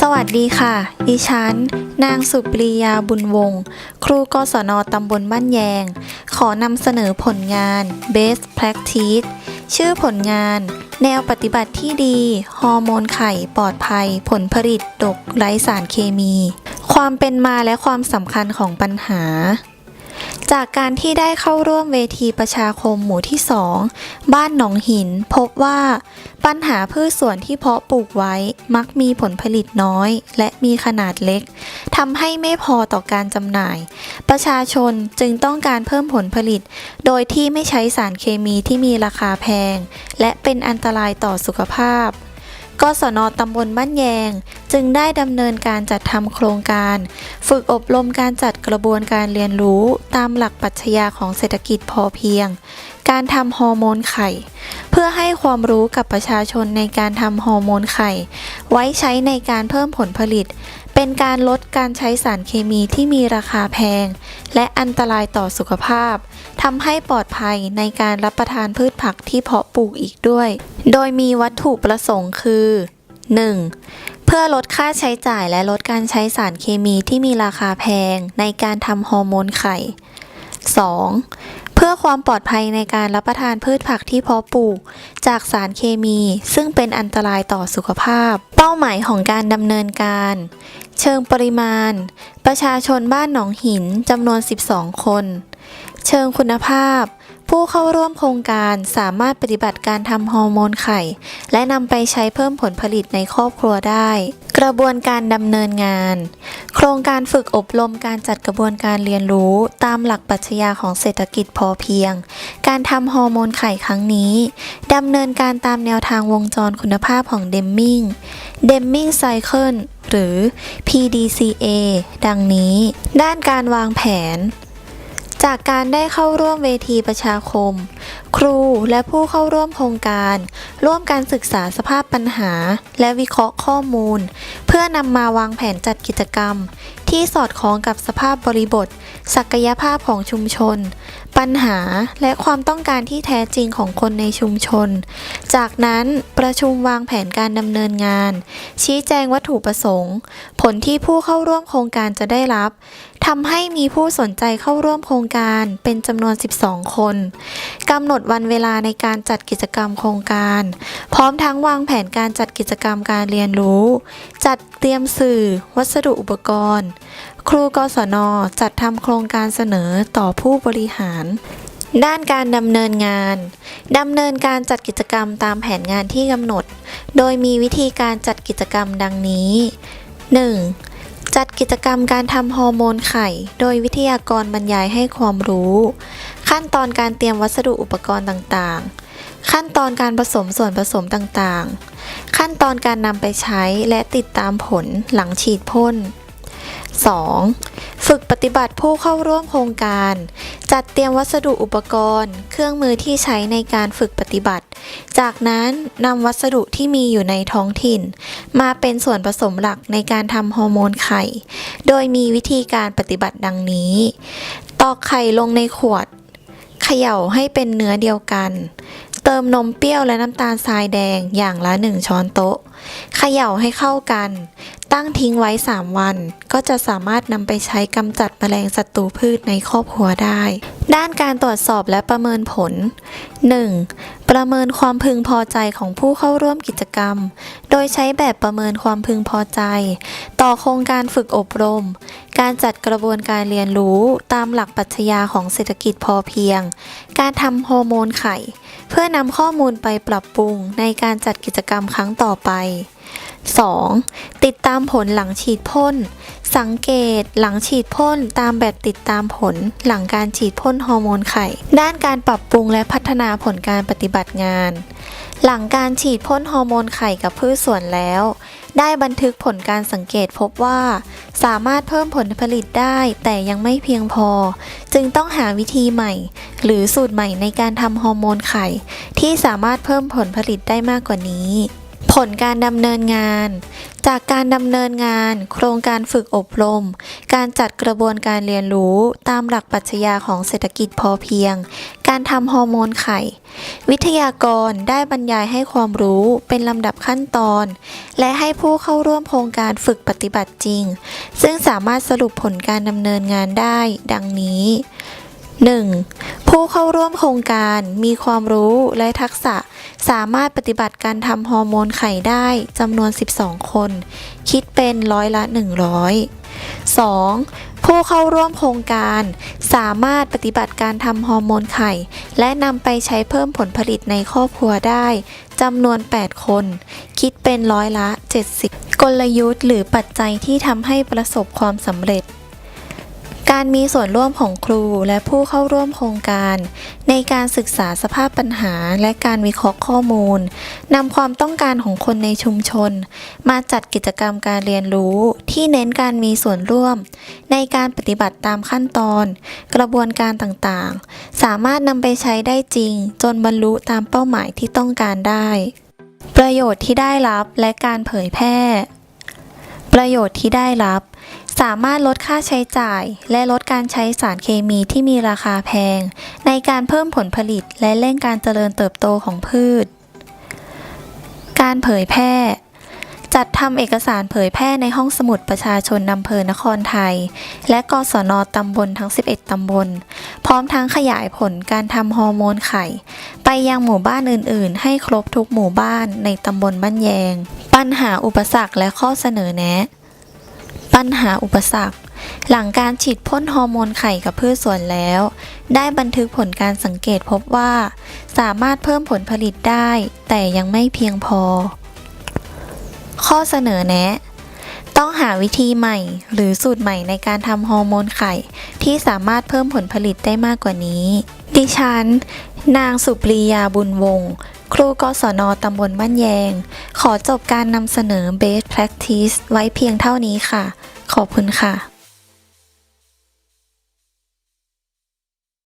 สวัสดีค่ะ ดิฉัน นางสุปรียาบุญวงศ์ ครูกศนตำบลบ้านแยง ขอนำเสนอผลงาน Best Practice ชื่อผลงาน แนวปฏิบัติที่ดี ฮอร์โมนไข่ปลอดภัย ผลผลิตดกไร้สารเคมี ความเป็นมาและความสำคัญของปัญหา จากการที่ได้เข้าร่วมเวทีประชาคมหมู่ที่ 2 บ้านหนองหินพบว่า ปัญหาพืชสวนที่เพาะปลูกไว้มักมีผลผลิตน้อย และมีขนาดเล็กทำให้ไม่พอต่อการจำหน่าย ประชาชนจึงต้องการเพิ่มผลผลิต โดยที่ไม่ใช้สารเคมีที่มีราคาแพง และเป็นอันตรายต่อสุขภาพกศนตำบลบ้านแยง จึงได้ดำเนินการจัดทำโครงการ ฝึกอบรมการจัดกระบวนการเรียนรู้ตามหลักปรัชญาของเศรษฐกิจพอเพียง การทำฮอร์โมนไข่ เพื่อให้ความรู้กับประชาชนในการทำฮอร์โมนไข่ ไว้ใช้ในการเพิ่มผลผลิต เป็นการลดการใช้สารเคมีที่มีราคาแพง และอันตรายต่อสุขภาพทำให้ปลอดภัยในการรับประทานพืชผักที่เพาะปลูกอีกด้วย โดยมีวัตถุประสงค์คือ 1. เพื่อลดค่าใช้จ่ายและลดการใช้สารเคมีที่มีราคาแพงในการทำฮอร์โมนไข่ 2. เพื่อความปลอดภัยในการรับประทานพืชผักที่เพาะปลูก จากสารเคมีซึ่งเป็นอันตรายต่อสุขภาพ เป้าหมายของการดำเนินการ เชิงปริมาณ ประชาชนบ้านหนองหินจำนวน 12 คน เชิงคุณภาพ ผู้เข้าร่วมโครงการสามารถปฏิบัติการทำฮอร์โมนไข่ และนำไปใช้เพิ่มผลผลิตในครอบครัวได้ กระบวนการดำเนินงาน โครงการฝึกอบรมการจัดกระบวนการเรียนรู้ตามหลักปรัชญาของเศรษฐกิจพอเพียง การทำฮอร์โมนไข่ครั้งนี้ดำเนินการตามแนวทางวงจรคุณภาพของเดมมิงเดมมิงไซเคิลหรือ PDCA ดังนี้ ด้านการวางแผน จากการได้เข้าร่วมเวทีประชาคม ครูและผู้เข้าร่วมโครงการ ร่วมการศึกษาสภาพปัญหา และวิเคราะห์ข้อมูล เพื่อนำมาวางแผนจัดกิจกรรม ที่สอดคล้องกับสภาพบริบท ศักยภาพของชุมชน ปัญหาและความต้องการที่แท้จริงของคนในชุมชน จากนั้นประชุมวางแผนการดำเนินงาน ชี้แจงวัตถุประสงค์ ผลที่ผู้เข้าร่วมโครงการจะได้รับทำให้มีผู้สนใจเข้าร่วมโครงการเป็นจำนวน 12 คน กำหนดวันเวลาในการจัดกิจกรรมโครงการ พร้อมทั้งวางแผนการจัดกิจกรรมการเรียนรู้ จัดเตรียมสื่อ วัสดุอุปกรณ์ครูกศนจัดทำโครงการเสนอต่อผู้บริหาร ด้านการดำเนินงานดำเนินการจัดกิจกรรมตามแผนงานที่กำหนด โดยมีวิธีการจัดกิจกรรมดังนี้ 1. จัดกิจกรรมการทำฮอร์โมนไข่ โดยวิทยากรบรรยายให้ความรู้ ขั้นตอนการเตรียมวัสดุอุปกรณ์ต่างๆ ขั้นตอนการผสมส่วนผสมต่างๆ ขั้นตอนการนำไปใช้และติดตามผลหลังฉีดพ่น 2. 2. ฝึกปฏิบัติผู้เข้าร่วมโครงการ จัดเตรียมวัสดุอุปกรณ์ เครื่องมือที่ใช้ในการฝึกปฏิบัติ จากนั้นนำวัสดุที่มีอยู่ในท้องถิ่น มาเป็นส่วนผสมหลักในการทำฮอร์โมนไข่ โดยมีวิธีการปฏิบัติดังนี้ ตอกไข่ลงในขวด เขย่าให้เป็นเนื้อเดียวกัน เติมนมเปรี้ยวและน้ำตาลทรายแดงอย่างละ 1 ช้อนโต๊ะ เขย่าให้เข้ากัน ตั้งทิ้งไว้ 3 วัน ก็จะสามารถนำไปใช้กำจัดแมลงศัตรูพืชในครอบครัวได้ ด้านการตรวจสอบและประเมินผล 1. ประเมินความพึงพอใจของผู้เข้าร่วมกิจกรรม โดยใช้แบบประเมินความพึงพอใจ ต่อโครงการฝึกอบรม การจัดกระบวนการเรียนรู้ตามหลักปรัชญาของเศรษฐกิจพอเพียง การทำฮอร์โมนไข่ เพื่อนำข้อมูลไปปรับปรุงในการจัดกิจกรรมครั้งต่อไป 2. ติดตามผลหลังฉีดพ่น สังเกตหลังฉีดพ่นตามแบบติดตามผลหลังการฉีดพ่นฮอร์โมนไข่ ด้านการปรับปรุงและพัฒนาผลการปฏิบัติงาน หลังการฉีดพ่นฮอร์โมนไข่กับพืชสวนแล้ว ได้บันทึกผลการสังเกตพบว่า สามารถเพิ่มผลผลิตได้แต่ยังไม่เพียงพอ จึงต้องหาวิธีใหม่ หรือสูตรใหม่ในการทำฮอร์โมนไข่ ที่สามารถเพิ่มผลผลิตได้มากกว่านี้ ลการดำเนินงาน จากการดำเนินงาน โครงการฝึกอบรม การจัดกระบวนการเรียนรู้ตามหลักปรัชญาของเศรษฐกิจพอเพียง การทำฮอร์โมนไข่ วิทยากรได้บรรยายให้ความรู้เป็นลำดับขั้นตอน และให้ผู้เข้าร่วมโครงการฝึกปฏิบัติจริง ซึ่งสามารถสรุปผลการดำเนินงานได้ ดังนี้ 1. ผู้เข้าร่วมโครงการมีความรู้และทักษะ สามารถปฏิบัติการทำฮอร์โมนไข่ได้จำนวน 12 คน คิดเป็นร้อยละ 100 2. ผู้เข้าร่วมโครงการ สามารถปฏิบัติการทำฮอร์โมนไข่ และนำไปใช้เพิ่มผลผลิตในครอบครัวได้จำนวน 8 คน คิดเป็นร้อยละ 70 กลยุทธ์หรือปัจจัยที่ทำให้ประสบความสำเร็จ การมีส่วนร่วมของครูและผู้เข้าร่วมโครงการ ในการศึกษาสภาพปัญหาและการวิเคราะห์ข้อมูลนำความต้องการของคนในชุมชน มาจัดกิจกรรมการเรียนรู้ที่เน้นการมีส่วนร่วม ในการปฏิบัติตามขั้นตอน กระบวนการต่างๆ สามารถนำไปใช้ได้จริง จนบรรลุตามเป้าหมายที่ต้องการได้ ประโยชน์ที่ได้รับและการเผยแพร่ ประโยชน์ที่ได้รับ สามารถลดค่าใช้จ่าย และลดการใช้สารเคมีที่มีราคาแพง ในการเพิ่มผลผลิตและเร่งการเจริญเติบโตของพืช การเผยแพร่ จัดทำเอกสารเผยแพร่ในห้องสมุดประชาชนอำเภอนครไทย และกศนตำบลทั้ง 11 ตำบล พร้อมทั้งขยายผลการทำฮอร์โมนไข่ ไปยังหมู่บ้านอื่น ๆ ให้ครบทุกหมู่บ้านในตำบลบ้านแยง ปัญหาอุปสรรคและข้อเสนอแนะ ปัญหาอุปสรรคหลังการฉีดพ่นฮอร์โมนไข่กับพืชสวนแล้ว ได้บันทึกผลการสังเกตพบว่า สามารถเพิ่มผลผลิตได้ แต่ยังไม่เพียงพอ ข้อเสนอแนะ ต้องหาวิธีใหม่ หรือสูตรใหม่ในการทำฮอร์โมนไข่ ที่สามารถเพิ่มผลผลิตได้มากกว่านี้ ดิฉัน นางสุปรียาบุญวงศ์ครูกศนตำบลบ้านแยง ขอจบการนำเสนอ Best Practice ไว้เพียงเท่านี้ค่ะ ขอบคุณค่ะ